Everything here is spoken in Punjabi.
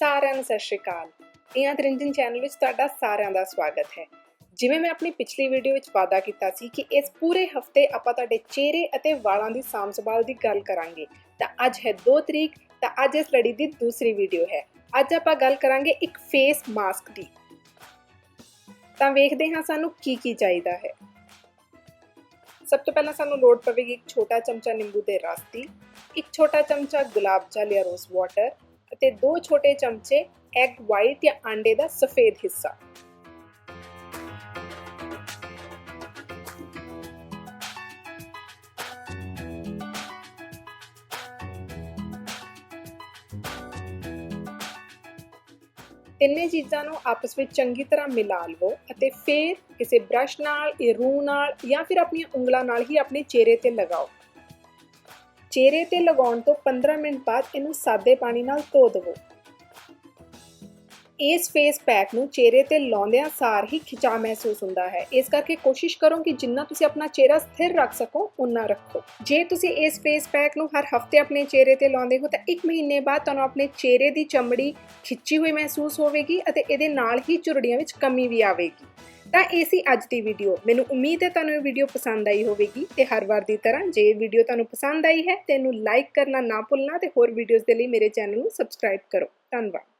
ਸਾਰਿਆਂ ਨੂੰ ਸਤਿ ਸ਼੍ਰੀ ਅਕਾਲ। ਇਆਂ ਤਰਿੰਜਨ ਚੈਨਲ ਵਿੱਚ ਤੁਹਾਡਾ ਸਾਰਿਆਂ ਦਾ ਸਵਾਗਤ ਹੈ। ਜਿਵੇਂ ਮੈਂ ਆਪਣੀ ਪਿਛਲੀ ਵੀਡੀਓ ਵਿੱਚ ਵਾਅਦਾ ਕੀਤਾ ਸੀ ਕਿ ਇਸ ਪੂਰੇ ਹਫ਼ਤੇ ਆਪਾਂ ਤੁਹਾਡੇ ਚਿਹਰੇ ਅਤੇ ਵਾਲਾਂ ਦੀ ਸਾਂਭ ਸੰਭਾਲ ਦੀ ਗੱਲ ਕਰਾਂਗੇ, ਤਾਂ ਅੱਜ ਹੈ 2 ਤਰੀਕ, ਤਾਂ ਅੱਜ ਇਸ ਲੜੀ ਦੀ ਦੂਸਰੀ ਵੀਡੀਓ ਹੈ। ਅੱਜ ਆਪਾਂ ਗੱਲ ਕਰਾਂਗੇ ਇੱਕ ਫੇਸ ਮਾਸਕ ਦੀ। ਤਾਂ ਵੇਖਦੇ ਹਾਂ ਸਾਨੂੰ ਕੀ ਕੀ ਚਾਹੀਦਾ ਹੈ। ਸਭ ਤੋਂ ਪਹਿਲਾਂ ਸਾਨੂੰ ਲੋੜ ਪਵੇਗੀ ਇੱਕ ਛੋਟਾ ਚਮਚਾ ਨਿੰਬੂ ਦੇ ਰਸ ਦੀ, ਇੱਕ ਛੋਟਾ ਚਮਚਾ ਗੁਲਾਬ ਜਲ ਜਾਂ ਰੋਜ਼ ਵਾਟਰ ਅਤੇ ਦੋ ਛੋਟੇ ਚਮਚੇ ਐਗ ਵਾਈਟ ਜਾਂ ਆਂਡੇ ਦਾ ਸਫੇਦ ਹਿੱਸਾ। ਤਿੰਨੇ ਚੀਜ਼ਾਂ ਨੂੰ ਆਪਸ ਵਿੱਚ ਚੰਗੀ ਤਰ੍ਹਾਂ ਮਿਲਾ ਲਵੋ ਅਤੇ ਫਿਰ ਕਿਸੇ ਬ੍ਰਸ਼ ਨਾਲ, ਇਹ ਰੂ ਨਾਲ ਜਾਂ ਫਿਰ ਆਪਣੀਆਂ ਉਂਗਲਾਂ ਨਾਲ ਹੀ ਆਪਣੇ ਚਿਹਰੇ ਤੇ ਲਗਾਓ। ਚਿਹਰੇ ਤੇ ਲਗਾਉਣ ਤੋਂ 15 ਮਿੰਟ ਬਾਅਦ ਇਹਨੂੰ ਸਾਦੇ ਪਾਣੀ ਨਾਲ ਧੋ ਦਿਵੋ। ਇਸ ਫੇਸ ਪੈਕ ਨੂੰ ਚਿਹਰੇ ਤੇ ਲਾਉਂਦਿਆਂ ਸਾਰ ਹੀ ਖਿਚਾ ਮਹਿਸੂਸ ਹੁੰਦਾ ਹੈ। ਇਸ ਕਰਕੇ ਕੋਸ਼ਿਸ਼ ਕਰੋ ਕਿ ਜਿੰਨਾ ਤੁਸੀਂ ਆਪਣਾ ਚਿਹਰਾ ਸਥਿਰ ਰੱਖ ਸਕੋ ਉਨਾ ਰੱਖੋ। ਜੇ ਤੁਸੀਂ ਇਸ ਫੇਸ ਪੈਕ ਨੂੰ ਹਰ ਹਫ਼ਤੇ ਆਪਣੇ ਚਿਹਰੇ ਤੇ ਲਾਉਂਦੇ ਹੋ, ਤਾਂ 1 ਮਹੀਨੇ ਬਾਅਦ ਤੁਹਾਨੂੰ ਆਪਣੇ ਚਿਹਰੇ ਦੀ ਚਮੜੀ ਖਿੱਚੀ ਹੋਈ ਮਹਿਸੂਸ ਹੋਵੇਗੀ ਅਤੇ ਇਹਦੇ ਨਾਲ ਹੀ ਝੁਰੜੀਆਂ ਵਿੱਚ ਕਮੀ ਵੀ ਆਵੇਗੀ। ਤਾਂ ਇਹ ਸੀ ਅੱਜ ਦੀ ਵੀਡੀਓ ਮੈਨੂੰ ਉਮੀਦ ਹੈ ਤੁਹਾਨੂੰ ਇਹ ਵੀਡੀਓ ਪਸੰਦ ਆਈ ਹੋਵੇਗੀ ਤੇ ਹਰ ਵਾਰ ਦੀ ਤਰ੍ਹਾਂ ਜੇ ਇਹ ਵੀਡੀਓ ਤੁਹਾਨੂੰ ਪਸੰਦ ਆਈ ਹੈ, ਤੇ ਇਹਨੂੰ ਲਾਈਕ ਕਰਨਾ ਨਾ ਭੁੱਲਣਾ ਤੇ ਹੋਰ ਵੀਡੀਓਜ਼ ਦੇ ਲਈ ਮੇਰੇ ਚੈਨਲ ਨੂੰ ਸਬਸਕ੍ਰਾਈਬ ਕਰੋ। ਧੰਨਵਾਦ।